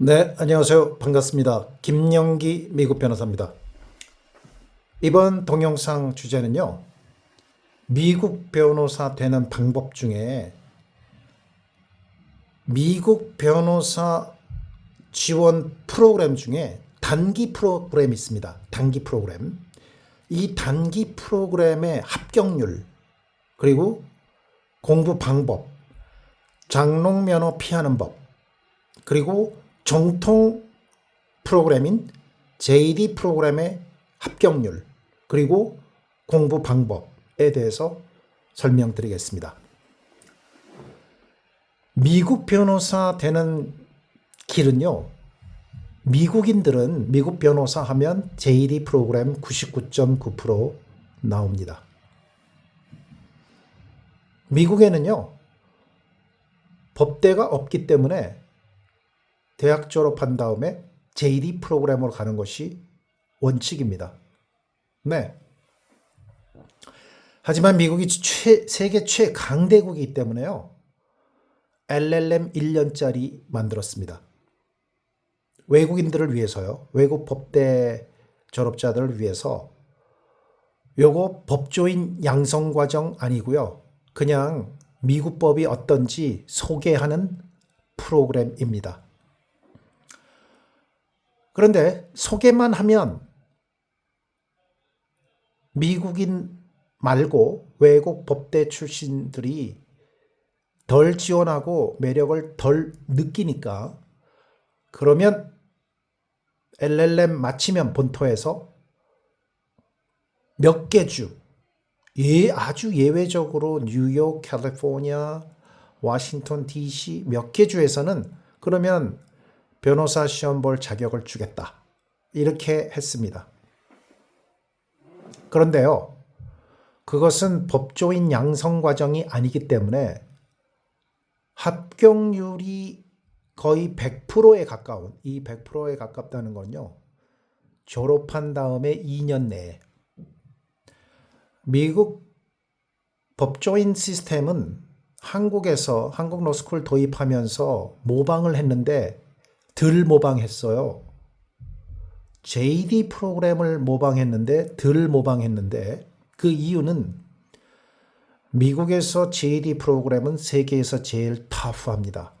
네, 안녕하세요. 반갑습니다. 김영기 미국 변호사입니다. 이번 동영상 주제는요. 미국 변호사 되는 방법 중에 미국 변호사 지원 프로그램 중에 단기 프로그램이 있습니다. 단기 프로그램. 이 단기 프로그램의 합격률, 그리고 공부 방법, 장롱 면허 피하는 법, 그리고 정통 프로그램인 JD 프로그램의 합격률, 그리고 공부 방법에 대해서 설명드리겠습니다. 미국 변호사 되는 길은요, 미국인들은 미국 변호사 하면 JD 프로그램 99.9% 나옵니다. 미국에는요, 법대가 없기 때문에 대학 졸업한 다음에 JD 프로그램으로 가는 것이 원칙입니다. 네. 하지만 미국이 최, 세계 최강대국이기 때문에요. LLM 1년짜리 만들었습니다. 외국인들을 위해서요. 외국 법대 졸업자들을 위해서 요거 법조인 양성 과정 아니고요. 그냥 미국 법이 어떤지 소개하는 프로그램입니다. 그런데 소개만 하면 미국인 말고 외국 법대 출신들이 덜 지원하고 매력을 덜 느끼니까 그러면 LLM 마치면 본토에서 몇 개 주, 예, 아주 예외적으로 뉴욕, 캘리포니아, 워싱턴 DC 몇 개 주에서는 그러면 변호사 시험 볼 자격을 주겠다. 이렇게 했습니다. 그런데요, 그것은 법조인 양성 과정이 아니기 때문에 합격률이 거의 100%에 가까운, 이 100%에 가깝다는 건요, 졸업한 다음에 2년 내에 미국 법조인 시스템은 한국에서 한국 로스쿨 도입하면서 모방을 했는데 덜 모방했어요. JD 프로그램을 모방했는데 덜 모방했는데 그 이유는 미국에서 JD 프로그램은 세계에서 제일 터프합니다.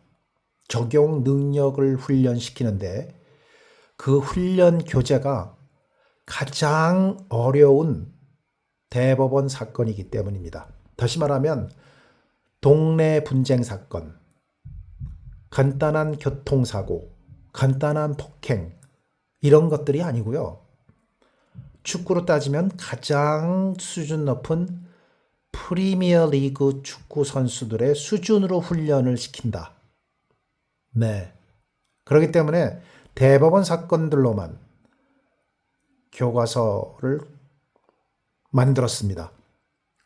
적용 능력을 훈련시키는데 그 훈련 교재가 가장 어려운 대법원 사건이기 때문입니다. 다시 말하면 동네 분쟁 사건, 간단한 교통사고, 간단한 폭행 이런 것들이 아니고요. 축구로 따지면 가장 수준 높은 프리미어 리그 축구 선수들의 수준으로 훈련을 시킨다. 네. 그렇기 때문에 대법원 사건들로만 교과서를 만들었습니다.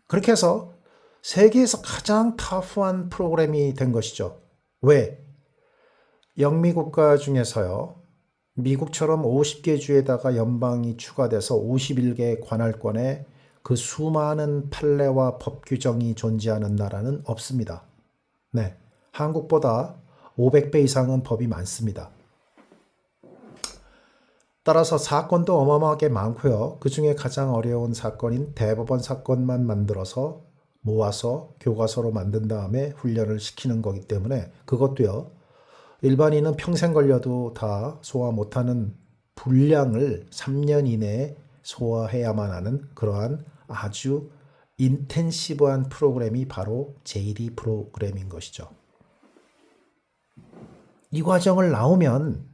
그렇게 해서 세계에서 가장 타프한 프로그램이 된 것이죠. 왜? 영미 국가 중에서요. 미국처럼 50개 주에다가 연방이 추가돼서 51개 관할권에 그 수많은 판례와 법 규정이 존재하는 나라는 없습니다. 네. 한국보다 500배 이상은 법이 많습니다. 따라서 사건도 어마어마하게 많고요. 그 중에 가장 어려운 사건인 대법원 사건만 만들어서 모아서 교과서로 만든 다음에 훈련을 시키는 거기 때문에 그것도요. 일반인은 평생 걸려도 다 소화 못하는 분량을 3년 이내에 소화해야만 하는 그러한 아주 인텐시브한 프로그램이 바로 JD 프로그램인 것이죠. 이 과정을 나오면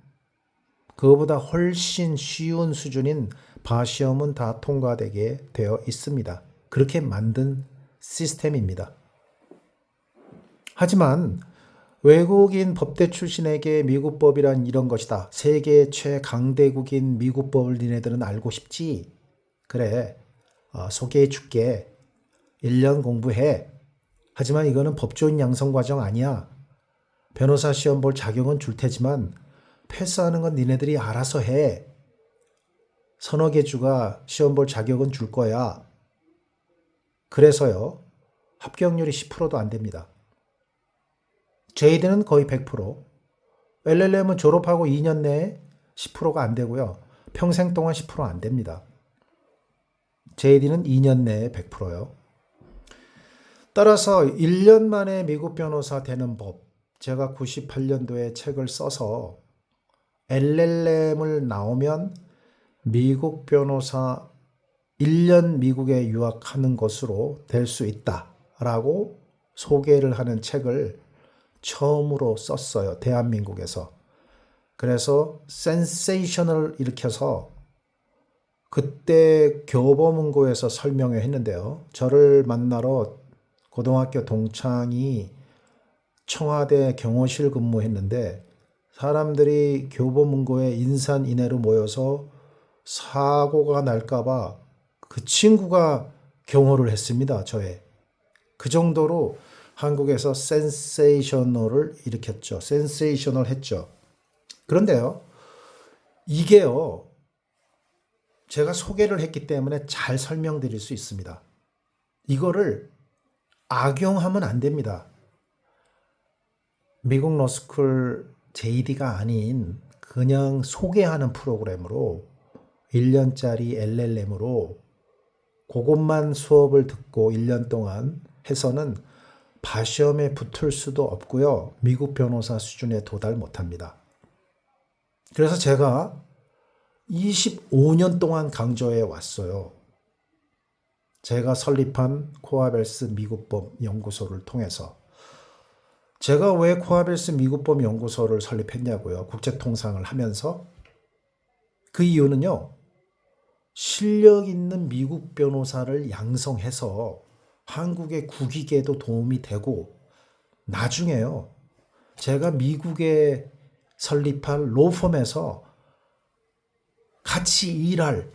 그거보다 훨씬 쉬운 수준인 바시험은 다 통과되게 되어 있습니다. 그렇게 만든 시스템입니다. 하지만 외국인 법대 출신에게 미국 법이란 이런 것이다. 세계 최강대국인 미국 법을 니네들은 알고 싶지? 그래. 어, 소개해 줄게. 1년 공부해. 하지만 이거는 법조인 양성 과정 아니야. 변호사 시험 볼 자격은 줄 테지만 패스하는 건 니네들이 알아서 해. 서너 개 주가 시험 볼 자격은 줄 거야. 그래서요. 합격률이 10%도 안 됩니다. JD는 거의 100%, LLM은 졸업하고 2년 내에 10%가 안 되고요. 평생 동안 10%안 됩니다. JD는 2년 내에 100%요. 따라서 1년 만에 미국 변호사 되는 법. 제가 98년도에 책을 써서 LLM을 나오면 미국 변호사 1년 미국에 유학하는 것으로 될 수 있다 라고 소개를 하는 책을 처음으로 썼어요. 대한민국에서. 그래서 센세이션을 일으켜서 그때 교보문고에서 설명을 했는데요. 저를 만나러 고등학교 동창이 청와대 경호실 근무했는데 사람들이 교보문고에 인산인해로 모여서 사고가 날까봐 그 친구가 경호를 했습니다. 저의. 그 정도로 한국에서 센세이셔널을 일으켰죠. 센세이셔널 했죠. 그런데요. 이게요. 제가 소개를 했기 때문에 잘 설명드릴 수 있습니다. 이거를 악용하면 안 됩니다. 미국 러스쿨 JD가 아닌 그냥 소개하는 프로그램으로 1년짜리 LLM으로 그것만 수업을 듣고 1년 동안 해서는 바시험에 붙을 수도 없고요. 미국 변호사 수준에 도달 못합니다. 그래서 제가 25년 동안 강조해 왔어요. 제가 설립한 코아벨스 미국법 연구소를 통해서 제가 왜 코아벨스 미국법 연구소를 설립했냐고요. 국제통상을 하면서 그 이유는요. 실력 있는 미국 변호사를 양성해서 한국의 국익에도 도움이 되고 나중에요. 제가 미국에 설립할 로펌에서 같이 일할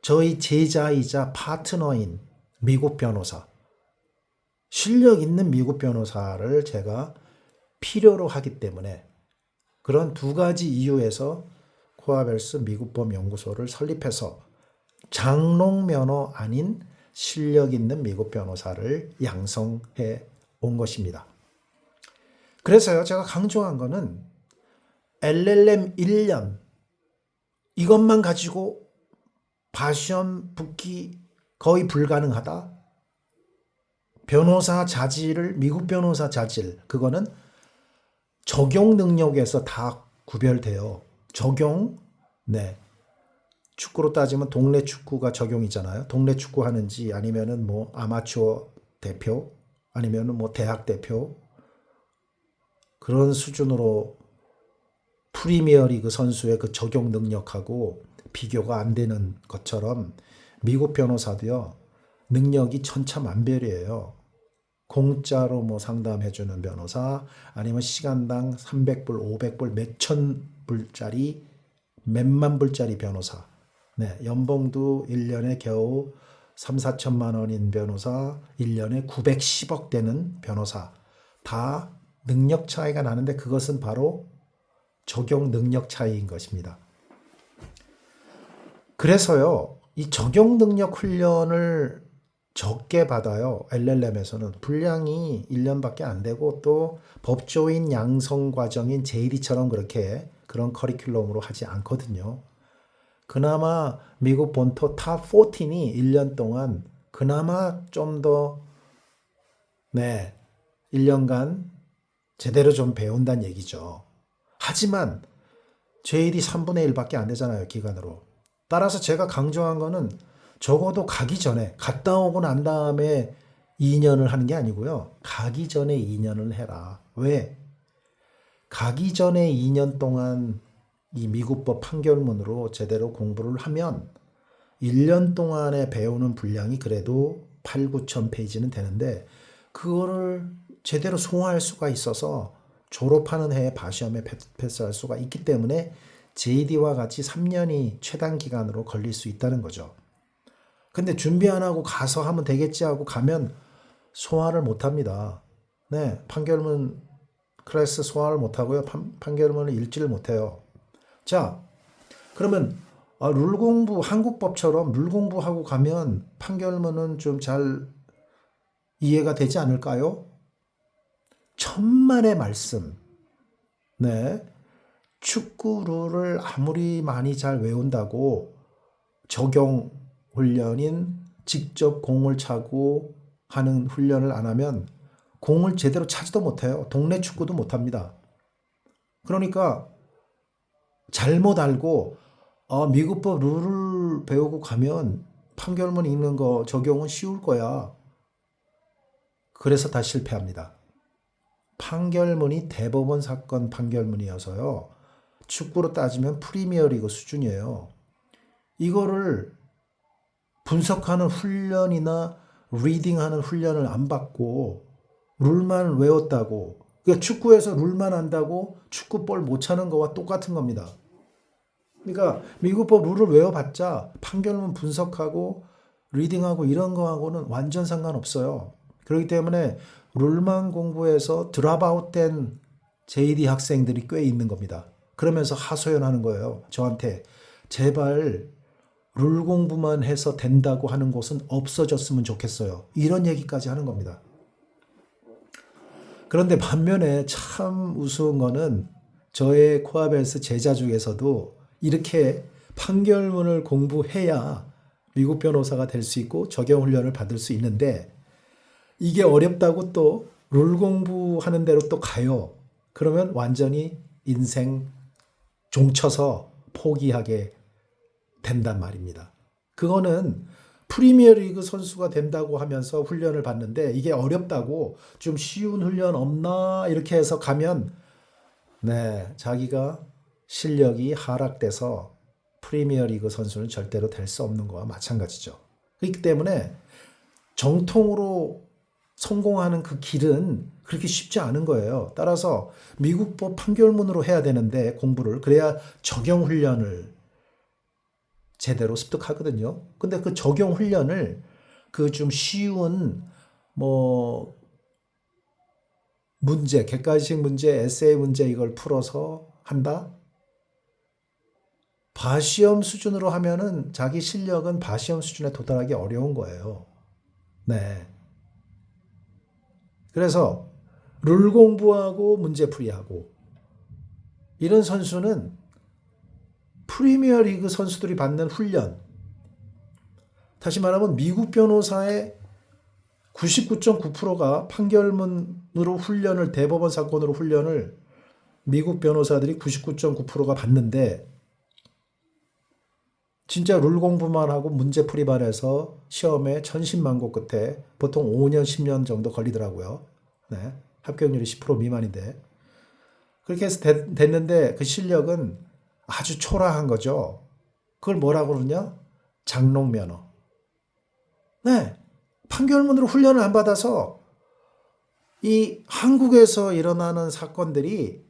저희 제자이자 파트너인 미국 변호사, 실력 있는 미국 변호사를 제가 필요로 하기 때문에 그런 두 가지 이유에서 코아벨스 미국법 연구소를 설립해서 장롱 면허 아닌 실력 있는 미국 변호사를 양성해 온 것입니다. 그래서요, 제가 강조한 거는 LLM 1년 이것만 가지고 바시험 붙기 거의 불가능하다. 변호사 자질을 미국 변호사 자질 그거는 적용 능력에서 다 구별돼요. 적용 네. 축구로 따지면 동네 축구가 적용이잖아요. 동네 축구 하는지 아니면은 뭐 아마추어 대표 아니면은 뭐 대학 대표 그런 수준으로 프리미어리그 선수의 그 적용 능력하고 비교가 안 되는 것처럼 미국 변호사도요 능력이 천차만별이에요. 공짜로 뭐 상담해주는 변호사 아니면 시간당 300불, 500불, 몇천 불짜리 몇만 불짜리 변호사. 네, 연봉도 1년에 겨우 3, 4천만 원인 변호사, 1년에 910억 되는 변호사. 다 능력 차이가 나는데 그것은 바로 적용 능력 차이인 것입니다. 그래서요, 이 적용 능력 훈련을 적게 받아요. LLM에서는 분량이 1년밖에 안 되고 또 법조인 양성 과정인 JD처럼 그렇게 그런 커리큘럼으로 하지 않거든요. 그나마 미국 본토 탑 14이 1년 동안 그나마 좀 더 네, 1년간 제대로 좀 배운다는 얘기죠. 하지만 JD 3분의 1밖에 안 되잖아요, 기간으로. 따라서 제가 강조한 거는 적어도 가기 전에 갔다 오고 난 다음에 2년을 하는 게 아니고요. 가기 전에 2년을 해라. 왜? 가기 전에 2년 동안 이 미국법 판결문으로 제대로 공부를 하면 1년 동안에 배우는 분량이 그래도 8, 9천 페이지는 되는데 그거를 제대로 소화할 수가 있어서 졸업하는 해에 바시험에 패스할 수가 있기 때문에 JD와 같이 3년이 최단 기간으로 걸릴 수 있다는 거죠. 근데 준비 안 하고 가서 하면 되겠지 하고 가면 소화를 못 합니다. 네, 판결문 클래스 소화를 못 하고요. 판, 판결문을 읽지를 못해요. 자, 그러면 아, 룰 공부 한국법처럼 룰 공부하고 가면 판결문은 좀 잘 이해가 되지 않을까요? 천만의 말씀. 네. 축구 룰을 아무리 많이 잘 외운다고 적용 훈련인 직접 공을 차고 하는 훈련을 안 하면 공을 제대로 차지도 못해요. 동네 축구도 못 합니다. 그러니까 잘못 알고 아, 미국법 룰을 배우고 가면 판결문 읽는 거 적용은 쉬울 거야. 그래서 다 실패합니다. 판결문이 대법원 사건 판결문이어서요. 축구로 따지면 프리미어리그 수준이에요. 이거를 분석하는 훈련이나 리딩하는 훈련을 안 받고 룰만 외웠다고 그러니까 축구에서 룰만 안다고 축구볼 못 차는 거와 똑같은 겁니다. 그러니까 미국법 룰을 외워봤자 판결문 분석하고 리딩하고 이런 거하고는 완전 상관없어요. 그렇기 때문에 룰만 공부해서 드랍아웃된 JD 학생들이 꽤 있는 겁니다. 그러면서 하소연하는 거예요. 저한테 제발 룰 공부만 해서 된다고 하는 곳은 없어졌으면 좋겠어요. 이런 얘기까지 하는 겁니다. 그런데 반면에 참 우스운 거는 저의 코아벨스 제자 중에서도 이렇게 판결문을 공부해야 미국 변호사가 될 수 있고 적용 훈련을 받을 수 있는데 이게 어렵다고 또 룰 공부하는 대로 또 가요. 그러면 완전히 인생 종쳐서 포기하게 된단 말입니다. 그거는 프리미어리그 선수가 된다고 하면서 훈련을 받는데 이게 어렵다고 좀 쉬운 훈련 없나 이렇게 해서 가면 네 자기가 실력이 하락돼서 프리미어리그 선수는 절대로 될 수 없는 거와 마찬가지죠. 그렇기 때문에 정통으로 성공하는 그 길은 그렇게 쉽지 않은 거예요. 따라서 미국법 판결문으로 해야 되는데 공부를 그래야 적용 훈련을 제대로 습득하거든요. 근데 그 적용 훈련을 그 좀 쉬운 뭐 문제, 객관식 문제, 에세이 문제 이걸 풀어서 한다? 바시험 수준으로 하면은 자기 실력은 바시험 수준에 도달하기 어려운 거예요. 네. 그래서 룰 공부하고 문제 풀이하고 이런 선수는 프리미어 리그 선수들이 받는 훈련 다시 말하면 미국 변호사의 99.9%가 판결문으로 훈련을 대법원 사건으로 훈련을 미국 변호사들이 99.9%가 받는데 진짜 룰 공부만 하고 문제 풀이만 해서 시험에 천신만고 끝에 보통 5년, 10년 정도 걸리더라고요. 네. 합격률이 10% 미만인데. 그렇게 해서 됐, 됐는데 그 실력은 아주 초라한 거죠. 그걸 뭐라고 그러냐? 장롱 면허. 네. 판결문으로 훈련을 안 받아서 이 한국에서 일어나는 사건들이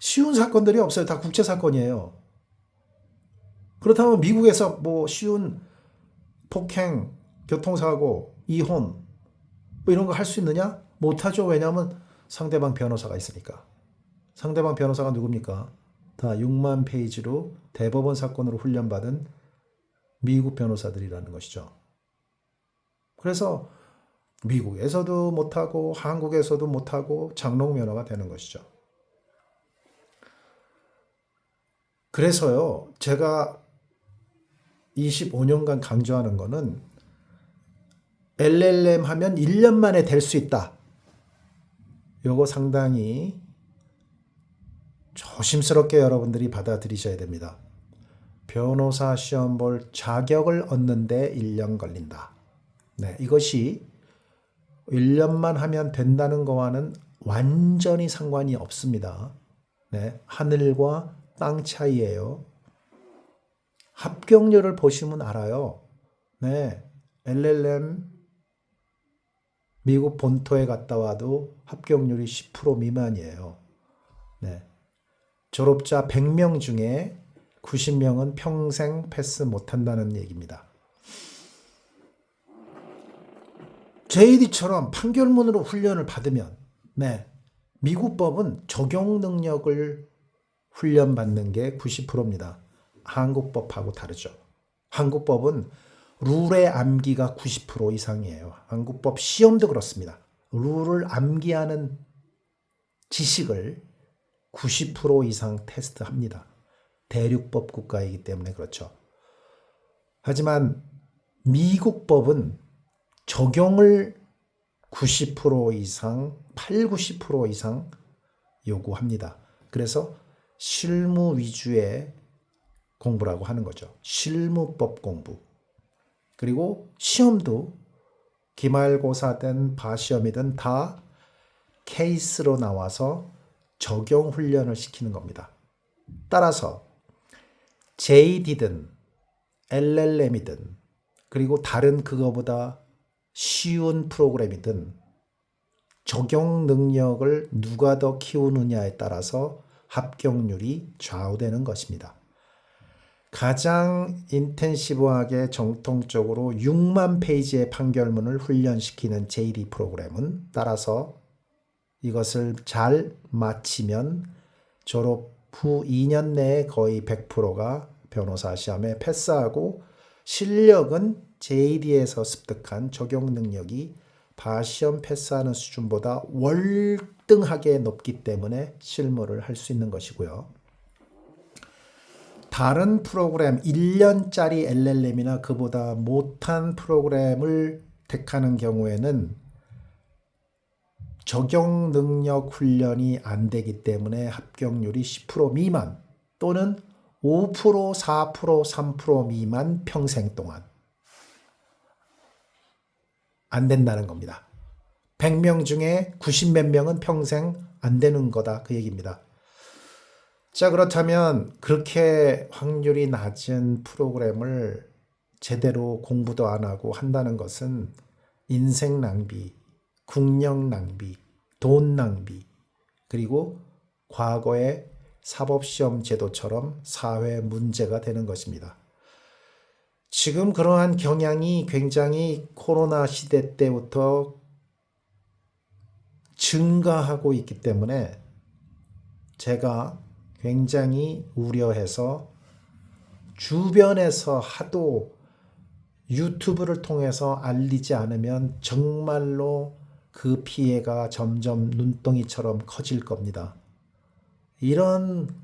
쉬운 사건들이 없어요. 다 국제 사건이에요. 그렇다면 미국에서 뭐 쉬운 폭행, 교통사고, 이혼 뭐 이런 거 할 수 있느냐? 못하죠. 왜냐하면 상대방 변호사가 있으니까. 상대방 변호사가 누굽니까? 다 6만 페이지로 대법원 사건으로 훈련받은 미국 변호사들이라는 것이죠. 그래서 미국에서도 못하고 한국에서도 못하고 장롱 면허가 되는 것이죠. 그래서요, 제가 25년간 강조하는 거는 LLM 하면 1년 만에 될 수 있다. 요거 상당히 조심스럽게 여러분들이 받아들이셔야 됩니다. 변호사 시험 볼 자격을 얻는데 1년 걸린다. 네, 이것이 1년만 하면 된다는 거와는 완전히 상관이 없습니다. 네, 하늘과 땅 차이예요. 합격률을 보시면 알아요. 네, LLM 미국 본토에 갔다 와도 합격률이 10% 미만이에요. 네. 졸업자 100명 중에 90명은 평생 패스 못한다는 얘기입니다. JD처럼 판결문으로 훈련을 받으면, 네, 미국 법은 적용 능력을 훈련받는 게 90%입니다. 한국 법하고 다르죠. 한국 법은 룰의 암기가 90% 이상이에요. 한국법 시험도 그렇습니다. 룰을 암기하는 지식을 90% 이상 테스트 합니다. 대륙법 국가이기 때문에 그렇죠. 하지만 미국 법은 적용을 90% 이상, 8, 90% 이상 요구합니다. 그래서 실무 위주의 공부라고 하는 거죠. 실무법 공부. 그리고 시험도 기말고사든 바시험이든 다 케이스로 나와서 적용 훈련을 시키는 겁니다. 따라서 JD든 LLM이든 그리고 다른 그거보다 쉬운 프로그램이든 적용 능력을 누가 더 키우느냐에 따라서 합격률이 좌우되는 것입니다. 가장 인텐시브하게 정통적으로 6만 페이지의 판결문을 훈련시키는 JD 프로그램은 따라서 이것을 잘 마치면 졸업 후 2년 내에 거의 100%가 변호사 시험에 패스하고 실력은 JD에서 습득한 적용 능력이 바시험 패스하는 수준보다 월등하게 높기 때문에 실무를 할 수 있는 것이고요. 다른 프로그램 1년짜리 LLM이나 그보다 못한 프로그램을 택하는 경우에는 적용 능력 훈련이 안 되기 때문에 합격률이 10% 미만 또는 5%, 4%, 3% 미만 평생 동안 안 된다는 겁니다. 100명 중에 90 몇 명은 평생 안 되는 거다 그 얘기입니다. 자, 그렇다면 그렇게 확률이 낮은 프로그램을 제대로 공부도 안 하고 한다는 것은 인생 낭비, 국력 낭비, 돈 낭비, 그리고 과거의 사법시험 제도처럼 사회 문제가 되는 것입니다. 지금 그러한 경향이 굉장히 코로나 시대 때부터 증가하고 있기 때문에 제가 굉장히 우려해서 주변에서 하도 유튜브를 통해서 알리지 않으면 정말로 그 피해가 점점 눈덩이처럼 커질 겁니다. 이런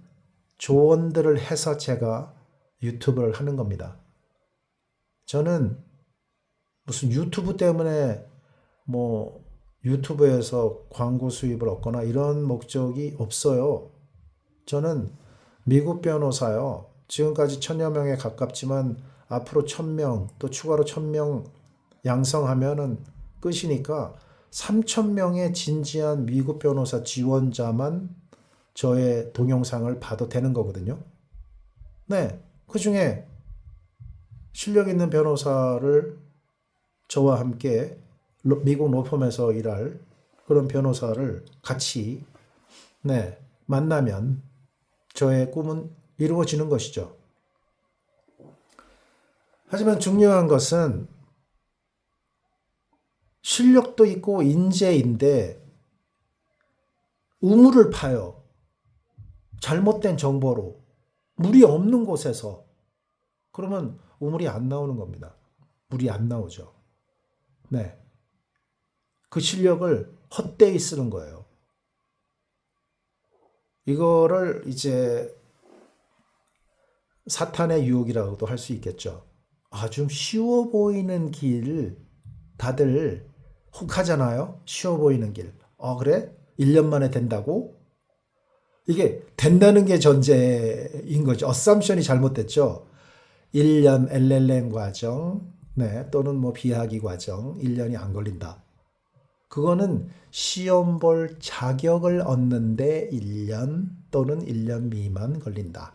조언들을 해서 제가 유튜브를 하는 겁니다. 저는 무슨 유튜브 때문에 뭐 유튜브에서 광고 수입을 얻거나 이런 목적이 없어요. 저는 미국 변호사요. 지금까지 천여 명에 가깝지만 앞으로 천 명, 또 추가로 천 명 양성하면은 끝이니까 3천 명의 진지한 미국 변호사 지원자만 저의 동영상을 봐도 되는 거거든요. 네. 그 중에 실력 있는 변호사를 저와 함께 미국 로펌에서 일할 그런 변호사를 같이 네, 만나면 저의 꿈은 이루어지는 것이죠. 하지만 중요한 것은 실력도 있고 인재인데 우물을 파요. 잘못된 정보로 물이 없는 곳에서 그러면 우물이 안 나오는 겁니다. 물이 안 나오죠. 네. 그 실력을 헛되이 쓰는 거예요. 이거를 이제 사탄의 유혹이라고도 할 수 있겠죠. 아, 좀 쉬워 보이는 길 다들 혹 하잖아요. 쉬워 보이는 길. 어, 그래? 1년 만에 된다고? 이게 된다는 게 전제인 거죠. 어썸션이 잘못됐죠. 1년 LLM 과정, 네, 또는 뭐 비하기 과정 1년이 안 걸린다. 그거는 시험 볼 자격을 얻는데 1년 또는 1년 미만 걸린다.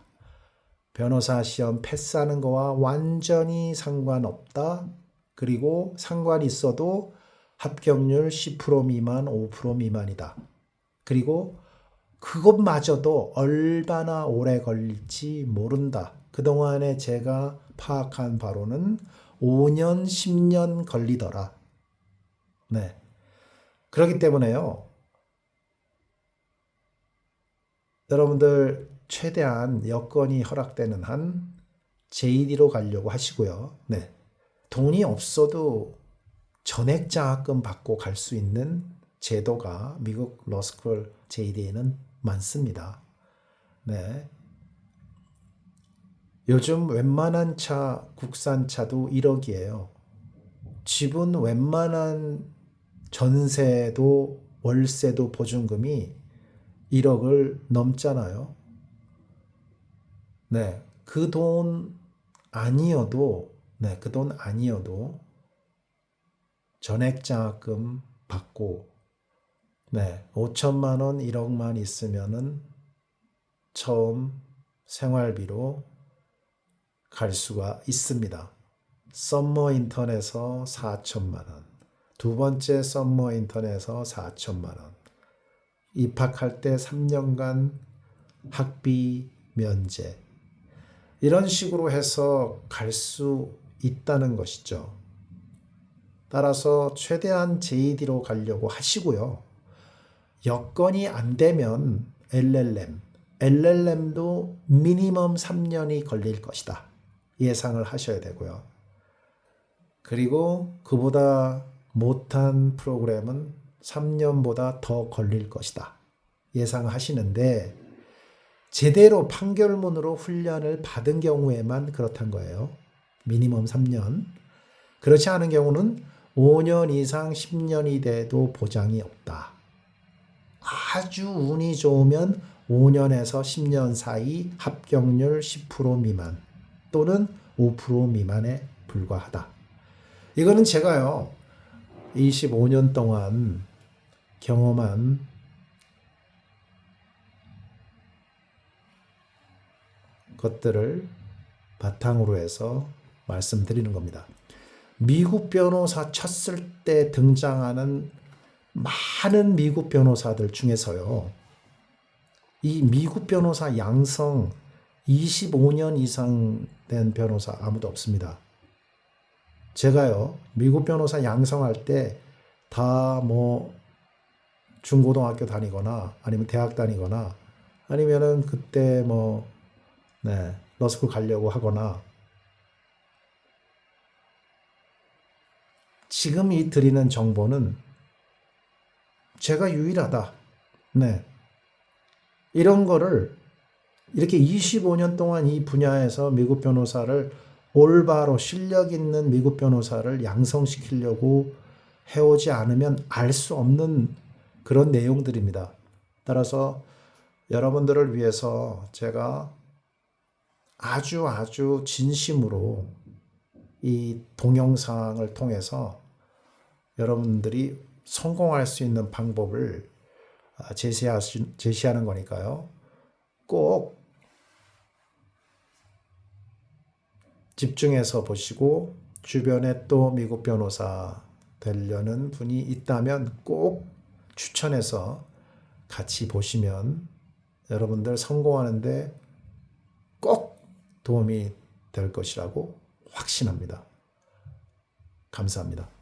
변호사 시험 패스하는 거와 완전히 상관없다. 그리고 상관 있어도 합격률 10% 미만, 5% 미만이다. 그리고 그것마저도 얼마나 오래 걸릴지 모른다. 그동안에 제가 파악한 바로는 5년, 10년 걸리더라. 네. 그렇기 때문에요. 여러분들 최대한 여건이 허락되는 한 JD로 가려고 하시고요. 네. 돈이 없어도 전액 장학금 받고 갈 수 있는 제도가 미국 러스쿨 JD에는 많습니다. 네. 요즘 웬만한 차, 국산차도 1억이에요. 집은 웬만한 전세도 월세도 보증금이 1억을 넘잖아요. 네. 그 돈 아니어도, 네, 그 돈 아니어도 전액장학금 받고, 네, 5천만 원, 1억만 있으면은 처음 생활비로 갈 수가 있습니다. 썸머 인턴에서 4천만 원, 두 번째 썸머 인턴에서 4천만 원, 입학할 때 3년간 학비 면제, 이런 식으로 해서 갈 수 있다는 것이죠. 따라서 최대한 JD로 가려고 하시고요. 여건이 안 되면 LLM, LLM도 미니멈 3년이 걸릴 것이다. 예상을 하셔야 되고요. 그리고 그보다 못한 프로그램은 3년보다 더 걸릴 것이다. 예상하시는데 제대로 판결문으로 훈련을 받은 경우에만 그렇단 거예요. 미니멈 3년. 그렇지 않은 경우는 5년 이상 10년이 돼도 보장이 없다. 아주 운이 좋으면 5년에서 10년 사이 합격률 10% 미만 또는 5% 미만에 불과하다. 이거는 제가요, 25년 동안 경험한 것들을 바탕으로 해서 말씀드리는 겁니다. 미국 변호사 쳤을 때 등장하는 많은 미국 변호사들 중에서요. 이 미국 변호사 양성 25년 이상 된 변호사 아무도 없습니다. 제가요, 미국 변호사 양성할 때 다 뭐 중고등학교 다니거나 아니면 대학 다니거나 아니면은 그때 뭐 네, 러스쿨 가려고 하거나 지금 이 드리는 정보는 제가 유일하다. 네. 이런 거를 이렇게 25년 동안 이 분야에서 미국 변호사를 올바로 실력 있는 미국 변호사를 양성시키려고 해오지 않으면 알 수 없는 그런 내용들입니다. 따라서 여러분들을 위해서 제가 아주 아주 진심으로 이 동영상을 통해서 여러분들이 성공할 수 있는 방법을 아, 제시하시, 제시하는 거니까요. 꼭 집중해서 보시고 주변에 또 미국 변호사 되려는 분이 있다면 꼭 추천해서 같이 보시면 여러분들 성공하는데 꼭 도움이 될 것이라고 확신합니다. 감사합니다.